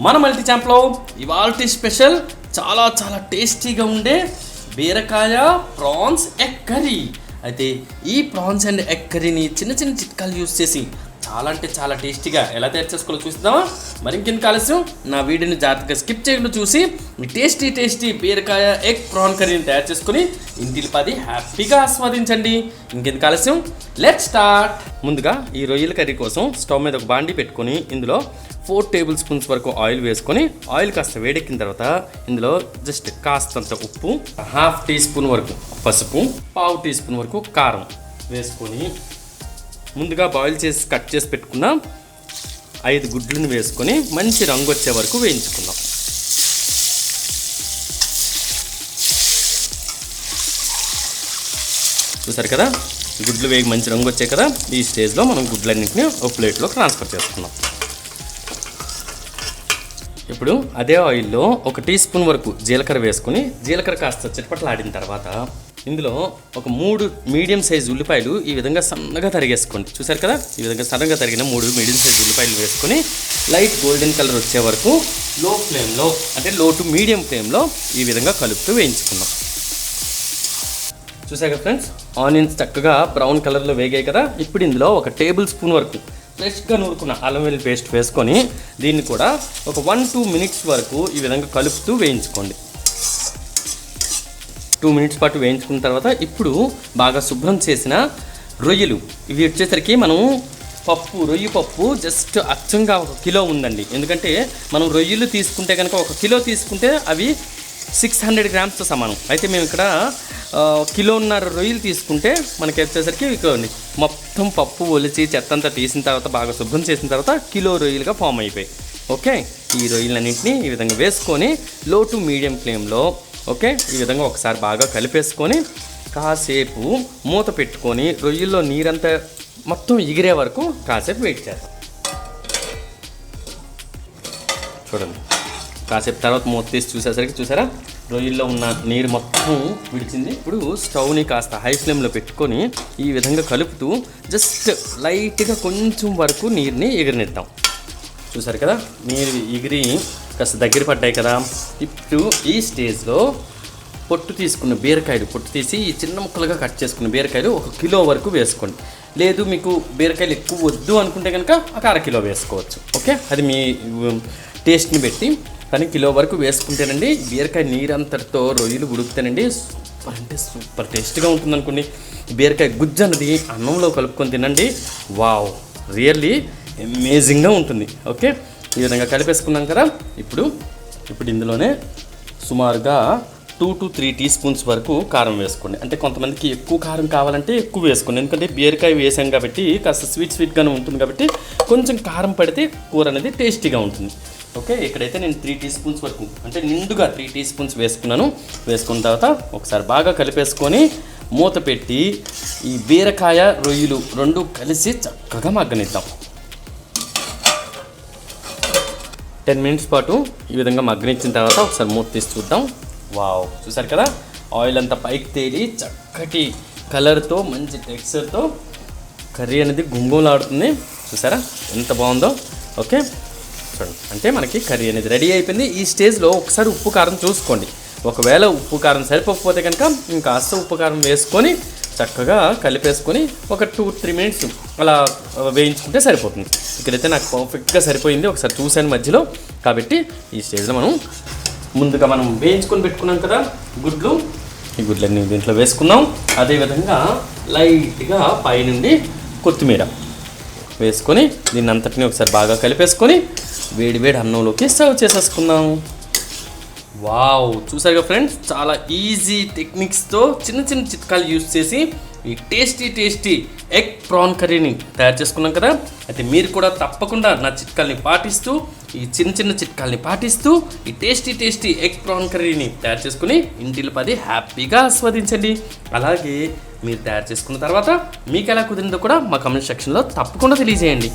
మన మల్టీ ఛాంప్లో ఇవాళ స్పెషల్ చాలా చాలా టేస్టీగా ఉండే బీరకాయ ప్రాన్స్ ఎగ్ కర్రీ. అయితే ఈ ప్రాన్స్ అండ్ ఎగ్ కర్రీని చిన్న చిన్న చిట్కాలు యూస్ చేసి చాలా అంటే చాలా టేస్టీగా ఎలా తయారు చేసుకోవాలో చూస్తామా మరి ఇంకెందుకు కాలస్యం నా వీడియోని జాగ్రత్తగా స్కిప్ చేయకుండా చూసి టేస్టీ టేస్టీ బీరకాయ ఎగ్ ప్రాన్ కర్రీని తయారు చేసుకుని ఇంటికి పది హ్యాపీగా ఆస్వాదించండి. ఇంకెందుకు కాలస్యం లెట్ స్టార్ట్ ముందుగా ఈ రొయ్యల కర్రీ కోసం స్టవ్ మీద ఒక బాండి పెట్టుకొని ఇందులో ఫోర్ టేబుల్ స్పూన్స్ వరకు ఆయిల్ వేసుకొని ఆయిల్ కాస్త వేడెక్కిన తర్వాత ఇందులో జస్ట్ కాస్తంత ఉప్పు హాఫ్ టీ స్పూన్ వరకు పసుపు పావు టీ స్పూన్ వరకు కారం వేసుకొని ముందుగా బాయిల్ చేసి కట్ చేసి పెట్టుకున్న ఐదు గుడ్లను వేసుకొని మంచి రంగు వచ్చే వరకు వేయించుకుందాం. చూసారు కదా? గుడ్లు వేగి మంచి రంగు వచ్చాయి కదా? ఈ స్టేజ్లో మనం గుడ్లన్నింటినీ ఒక ప్లేట్లో ట్రాన్స్ఫర్ చేసుకుందాం. ఇప్పుడు అదే ఆయిల్లో ఒక టీ స్పూన్ వరకు జీలకర్ర వేసుకుని జీలకర్ర కాస్త చిటపట్లాడిన తర్వాత ఇందులో ఒక మూడు మీడియం సైజ్ ఉల్లిపాయలు ఈ విధంగా సన్నగా తరిగేసుకోండి. చూసారు కదా? ఈ విధంగా సన్నగా తరిగిన మూడు మీడియం సైజ్ ఉల్లిపాయలు వేసుకొని లైట్ గోల్డెన్ కలర్ వచ్చే వరకు లో ఫ్లేమ్లో అంటే లో టు మీడియం ఫ్లేమ్లో ఈ విధంగా కలుపుతూ వేయించుకుందాం. చూసాక ఫ్రెండ్స్? ఆనియన్స్ చక్కగా బ్రౌన్ కలర్లో వేగాయి కదా? ఇప్పుడు ఇందులో ఒక టేబుల్ స్పూన్ వరకు ఫ్రెష్గా నూరుకున్న అల్లం వెల్లుల్లి పేస్ట్ వేసుకొని దీన్ని కూడా ఒక వన్ టూ మినిట్స్ వరకు ఈ విధంగా కలుపుతూ వేయించుకోండి. టూ మినిట్స్ పాటు వేయించుకున్న తర్వాత ఇప్పుడు బాగా శుభ్రం చేసిన రొయ్యలు. ఇవి వచ్చేసరికి మనం పప్పు రొయ్యి పప్పు జస్ట్ అచ్చంగా ఒక కిలో ఉందండి. ఎందుకంటే మనం రొయ్యలు తీసుకుంటే కనుక ఒక కిలో తీసుకుంటే అవి సిక్స్ హండ్రెడ్ గ్రామ్స్తో సమానం. అయితే మేము ఇక్కడ కిలోన్నర రొయ్యలు తీసుకుంటే మనకి వచ్చేసరికి మొత్తం పప్పు ఒలిచి చెత్త అంతా తీసిన తర్వాత బాగా శుభ్రం చేసిన తర్వాత కిలో రొయ్యలుగా ఫామ్ అయిపోయాయి. ఓకే? ఈ రొయ్యలన్నింటినీ ఈ విధంగా వేసుకొని లో టు మీడియం ఫ్లేమ్లో ఓకే? ఈ విధంగా ఒకసారి బాగా కలిపేసుకొని కాసేపు మూత పెట్టుకొని రొయ్యల్లో నీరంతా మొత్తం ఎగిరే వరకు కాసేపు వెయిట్ చేస్తాం చూడండి. కాసేపు తర్వాత మూత తీసి చూసేసరికి చూసారా? రొయ్యల్లో ఉన్న నీరు మొత్తం విడిచింది. ఇప్పుడు స్టవ్ని కాస్త హై ఫ్లేమ్లో పెట్టుకొని ఈ విధంగా కలుపుతూ జస్ట్ లైట్గా కొంచెం వరకు నీరుని ఎగిరినిద్దాం. చూసారు కదా? నీరు ఎగిరి కాస్త దగ్గర పడ్డాయి కదా. ఇప్పుడు ఈ స్టేజ్లో పొట్టు తీసుకున్న బీరకాయలు పొట్టు తీసి ఈ చిన్న ముక్కలుగా కట్ చేసుకున్న బీరకాయలు ఒక కిలో వరకు వేసుకోండి. లేదు మీకు బీరకాయలు ఎక్కువ వద్దు అనుకుంటే కనుక ఒక అర కిలో వేసుకోవచ్చు. ఓకే? అది మీ టేస్ట్ని పెట్టి కానీ కిలో వరకు వేసుకుంటేనండి బీరకాయ నీరంతటితో రొయ్యలు ఉడికితేనండి సూపర్ అంటే సూపర్ టేస్ట్గా ఉంటుంది అనుకోండి బీరకాయ గుజ్జు అన్నది అన్నంలో కలుపుకొని తినండి. వావ్! రియల్లీ అమేజింగ్గా ఉంటుంది. ఓకే? ఈ విధంగా కలిపేసుకున్నాం కదా. ఇప్పుడు ఇప్పుడు ఇందులోనే సుమారుగా two to three tea spoons వరకు కారం వేసుకోండి. అంటే కొంతమందికి ఎక్కువ కారం కావాలంటే ఎక్కువ వేసుకోండి. ఎందుకంటే బీరకాయ వేసాం కాబట్టి కాస్త స్వీట్ స్వీట్గానే ఉంటుంది కాబట్టి కొంచెం కారం పడితే కూర అనేది టేస్టీగా ఉంటుంది. ఓకే ఇక్కడైతే నేను త్రీ టీ స్పూన్స్ వరకు అంటే నిండుగా త్రీ టీ స్పూన్స్ వేసుకున్నాను. వేసుకున్న తర్వాత ఒకసారి బాగా కలిపేసుకొని మూత పెట్టి ఈ బీరకాయ రొయ్యలు రెండు కలిసి చక్కగా మగ్గనిద్దాం. టెన్ మినిట్స్ పాటు ఈ విధంగా మగ్గనిచ్చిన తర్వాత ఒకసారి మూత తీసి చూద్దాం. వావ్ చూసారు కదా? ఆయిల్ అంతా పైకి తేలి చక్కటి కలర్తో మంచి టెక్స్చర్తో కర్రీ అనేది గుంగులాడుతుంది చూసారా? ఎంత బాగుందో. ఓకే చూడండి. అంటే మనకి కర్రీ అనేది రెడీ అయిపోయింది. ఈ స్టేజ్లో ఒకసారి ఉప్పు కారం చూసుకోండి. ఒకవేళ ఉప్పు కారం సరిపోకపోతే కనుక ఇంకా కాస్త ఉప్పు కారం వేసుకొని చక్కగా కలిపేసుకొని ఒక టూ త్రీ మినిట్స్ అలా వేయించుకుంటే సరిపోతుంది. ఇక్కడైతే నాకు పర్ఫెక్ట్గా సరిపోయింది. ఒకసారి చూశాను మధ్యలో. కాబట్టి ఈ స్టేజ్లో మనం ముందుగా మనం వేయించుకొని పెట్టుకున్నాం కదా గుడ్లు. ఈ గుడ్లన్నీ దీంట్లో వేసుకుందాం. అదేవిధంగా లైట్గా పైనుండి కొత్తిమీర వేసుకొని దీన్ని అంతటిని ఒకసారి బాగా కలిపేసుకొని వేడి వేడి అన్నంలోకి సర్వ్ చేసేసుకుందాం. వావ్ చూసారుగా ఫ్రెండ్స్? చాలా ఈజీ టెక్నిక్స్తో చిన్న చిన్న చిట్కాలు యూజ్ చేసి ఈ టేస్టీ టేస్టీ ఎగ్ ప్రాన్ కర్రీని తయారు చేసుకున్నాం కదా? అయితే మీరు కూడా తప్పకుండా నా చిట్కాల్ని పాటిస్తూ ఈ చిన్న చిన్న చిట్కాల్ని పాటిస్తూ ఈ టేస్టీ టేస్టీ ఎగ్ ప్రాన్ కర్రీని తయారు చేసుకుని ఇంటిలో పది హ్యాపీగా ఆస్వాదించండి. అలాగే మీరు తయారు చేసుకున్న తర్వాత మీకు ఎలా కుదిరిందో కూడా మా కమెంట్ సెక్షన్లో తప్పకుండా తెలియజేయండి.